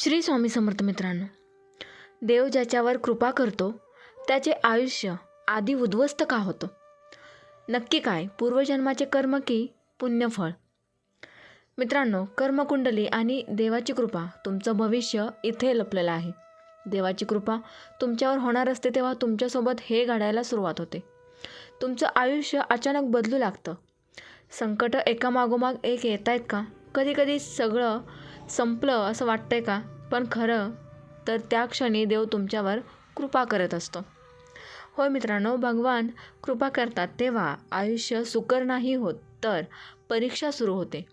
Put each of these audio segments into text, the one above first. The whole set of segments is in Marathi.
श्री स्वामी समर्थ मित्रांनो देव ज्याच्यावर कृपा करतो त्याचे आयुष्य आधी उद्ध्वस्त का होतं? नक्की काय? पूर्वजन्माचे कर्म की पुण्यफळ? मित्रांनो कर्मकुंडली आणि देवाची कृपा तुमचं भविष्य इथे लपलेलं आहे. देवाची कृपा तुमच्यावर होणार असते तेव्हा तुमच्यासोबत हे घडायला सुरुवात होते. तुमचं आयुष्य अचानक बदलू लागतं. संकट एकामागोमाग एक येत आहेत का? कधीकधी सगळं संपलं असं वाटतंय का? पण खरं तर त्या क्षणी देव तुमच्यावर कृपा करत असतो. होय मित्रांनो भगवान कृपा करतात तेव्हा आयुष्य सुकर नाही होत तर परीक्षा सुरू होते.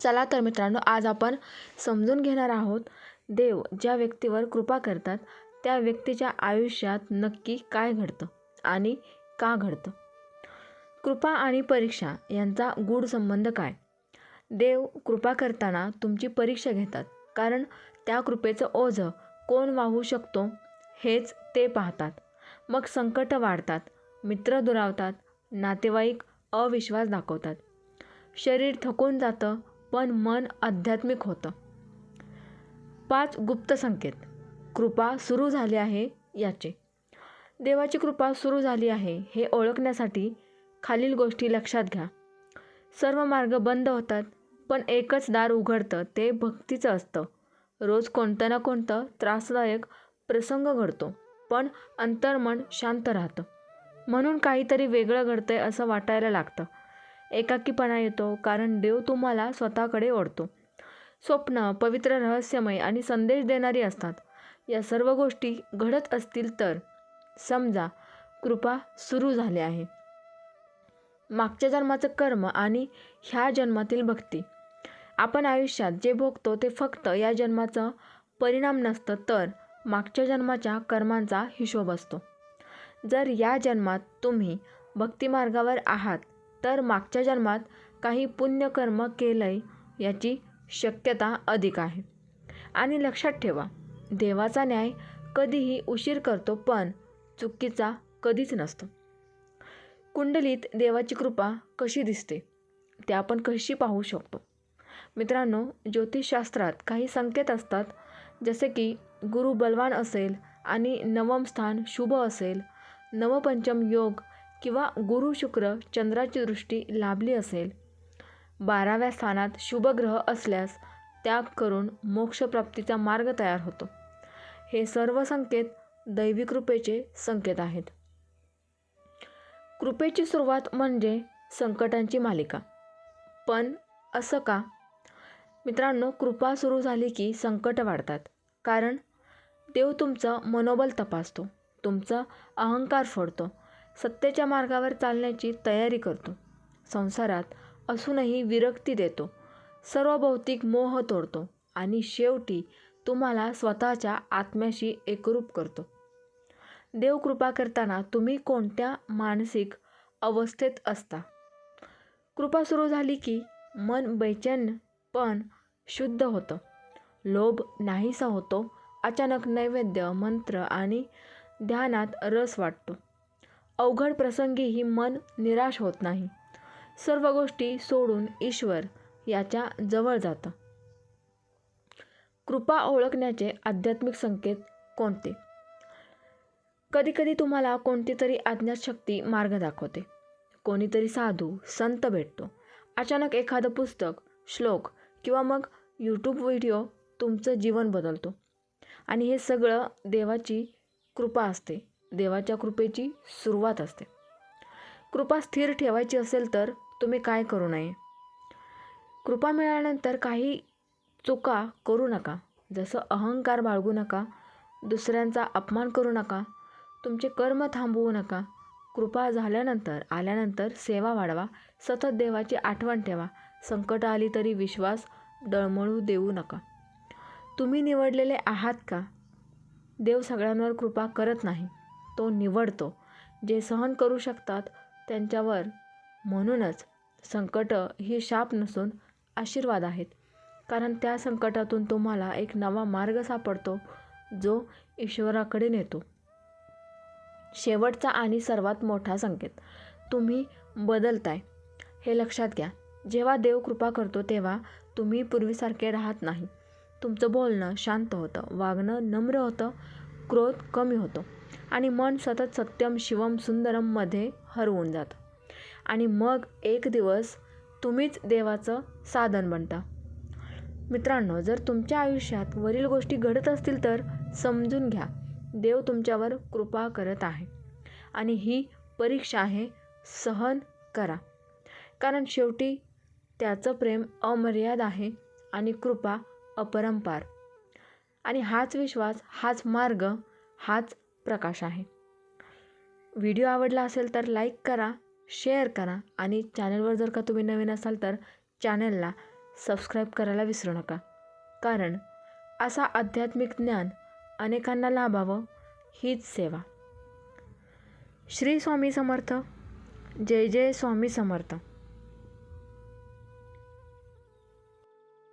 चला तर मित्रांनो आज आपण समजून घेणार आहोत देव ज्या व्यक्तीवर कृपा करतात त्या व्यक्तीच्या आयुष्यात नक्की काय घडतं आणि का घडतं? कृपा आणि परीक्षा यांचा गूढ संबंध काय? देव कृपा करताना तुमची परीक्षा घेतात कारण त्या कृपेचं ओझं कोण वाहू शकतो हेच ते पाहतात. मग संकट वाढतात मित्र दुरावतात नातेवाईक अविश्वास दाखवतात. शरीर थकून जातं पण मन आध्यात्मिक होतं. पाच गुप्त संकेत. कृपा सुरू झाली आहे याचे. देवाची कृपा सुरू झाली आहे हे ओळखण्यासाठी खालील गोष्टी लक्षात घ्या. सर्व मार्ग बंद होतात पण एकच दार उघडतं ते भक्तीचं असतं. रोज कोणतं ना कोणतं त्रासदायक प्रसंग घडतो पण अंतर्मन शांत राहतं. म्हणून काहीतरी वेगळं घडतंय असं वाटायला लागतं. एकाकीपणा येतो कारण देव तुम्हाला स्वतःकडे ओढतो. स्वप्न पवित्र रहस्यमय आणि संदेश देणारी असतात. या सर्व गोष्टी घडत असतील तर समजा कृपा सुरू झाली आहे. मागच्या जन्माचं कर्म आणि ह्या जन्मातील भक्ती. आपण आयुष्यात जे भोगतो ते फक्त या जन्माचं परिणाम नसतं तर मागच्या जन्माच्या कर्मांचा हिशोब असतो. जर या जन्मात तुम्ही भक्तिमार्गावर आहात तर मागच्या जन्मात काही पुण्यकर्म केलंय याची शक्यता अधिक आहे. आणि लक्षात ठेवा देवाचा न्याय कधीही उशीर करतो पण चुकीचा कधीच नसतो. कुंडलीत देवाची कृपा कशी दिसते ते आपण कशी पाहू शकतो? मित्रांनो ज्योतिषशास्त्रात काही संकेत असतात जसे की गुरु बलवान असेल आणि नवम स्थान शुभ असेल नवपंचम योग किंवा गुरु शुक्र चंद्राची दृष्टी लाभली असेल. बाराव्या स्थानात शुभग्रह असल्यास त्याग करून मोक्षप्राप्तीचा मार्ग तयार होतो. हे सर्व संकेत दैवी कृपेचे संकेत आहेत. कृपेची सुरुवात म्हणजे संकटांची मालिका. पण असं का? मित्रांनो कृपा सुरू झाली की संकट वाढतात. कारण देव तुमचं मनोबल तपासतो. तुमचा अहंकार फोडतो. सत्तेच्या मार्गावर चालण्याची तयारी करतो. संसारात असूनही विरक्ती देतो. सर्व भौतिक मोह तोडतो आणि शेवटी तुम्हाला स्वतःच्या आत्म्याशी एकरूप करतो. देव कृपा करताना तुम्ही कोणत्या मानसिक अवस्थेत असता? कृपा सुरू झाली की मन बैचैन पण शुद्ध होतं. लोभ नाहीसा होतो. अचानक नैवेद्य मंत्र आणि ध्यानात रस वाटतो. अवघड प्रसंगीही मन निराश होत नाही. सर्व गोष्टी सोडून ईश्वर याच्या जवळ जातं. कृपा ओळखण्याचे आध्यात्मिक संकेत कोणते? कधीकधी तुम्हाला कोणती तरी अज्ञात शक्ती मार्ग दाखवते. कोणीतरी साधू संत भेटतो. अचानक एखादं पुस्तक श्लोक किंवा मग यूट्यूब व्हिडिओ तुमचं जीवन बदलतो. आणि हे सगळं देवाची कृपा असते. देवाच्या कृपेची सुरुवात असते. कृपा स्थिर ठेवायची असेल तर तुम्ही काय करू नये. कृपा मिळाल्यानंतर काही चुका करू नका. जसं अहंकार बाळगू नका दुसऱ्यांचा अपमान करू नका तुमचे कर्म थांबवू नका कृपा झाल्यानंतर आल्यानंतर सेवा वाढवा सतत देवाची आठवण ठेवा संकट आली तरी विश्वास डळमळू देऊ नका. तुम्ही निवडलेले आहात का? देव सगळ्यांवर कृपा करत नाही. तो निवडतो. जे सहन करू शकतात त्यांच्यावर. म्हणूनच संकट ही शाप नसून आशीर्वाद आहेत. कारण त्या संकटातून तुम्हाला एक नवा मार्ग सापडतो जो ईश्वराकडे नेतो. शेवटचा आणि सर्वात मोठा संकेत. तुम्ही बदलताय. हे लक्षात घ्या. जेव्हा देव कृपा करतो तेव्हा तुम्ही पूर्वीसारखे राहत नाही. तुमचं बोलणं शांत होतं वागणं नम्र होतं क्रोध कमी होतो आणि मन सतत सत्यम शिवम सुंदरममध्ये हरवून जातं. आणि मग एक दिवस तुम्हीच देवाचं साधन बनता. मित्रांनो जर तुमच्या आयुष्यात वरील गोष्टी घडत असतील तर समजून घ्या. देव तुमच्यावर कृपा करत आहे. आणि ही परीक्षा आहे सहन करा. कारण शेवटी त्याचं प्रेम अमर्याद आहे आणि कृपा अपरंपार. आणि हाच विश्वास हाच मार्ग हाच प्रकाश आहे. व्हिडिओ आवडला असेल तर लाईक करा शेअर करा आणि चॅनलवर जर का तुम्ही नवीन असाल तर चॅनलला सबस्क्राईब करायला विसरू नका. कारण असा आध्यात्मिक ज्ञान अनेकांना लाभावं हीच सेवा. श्री स्वामी समर्थ. जय जय स्वामी समर्थ.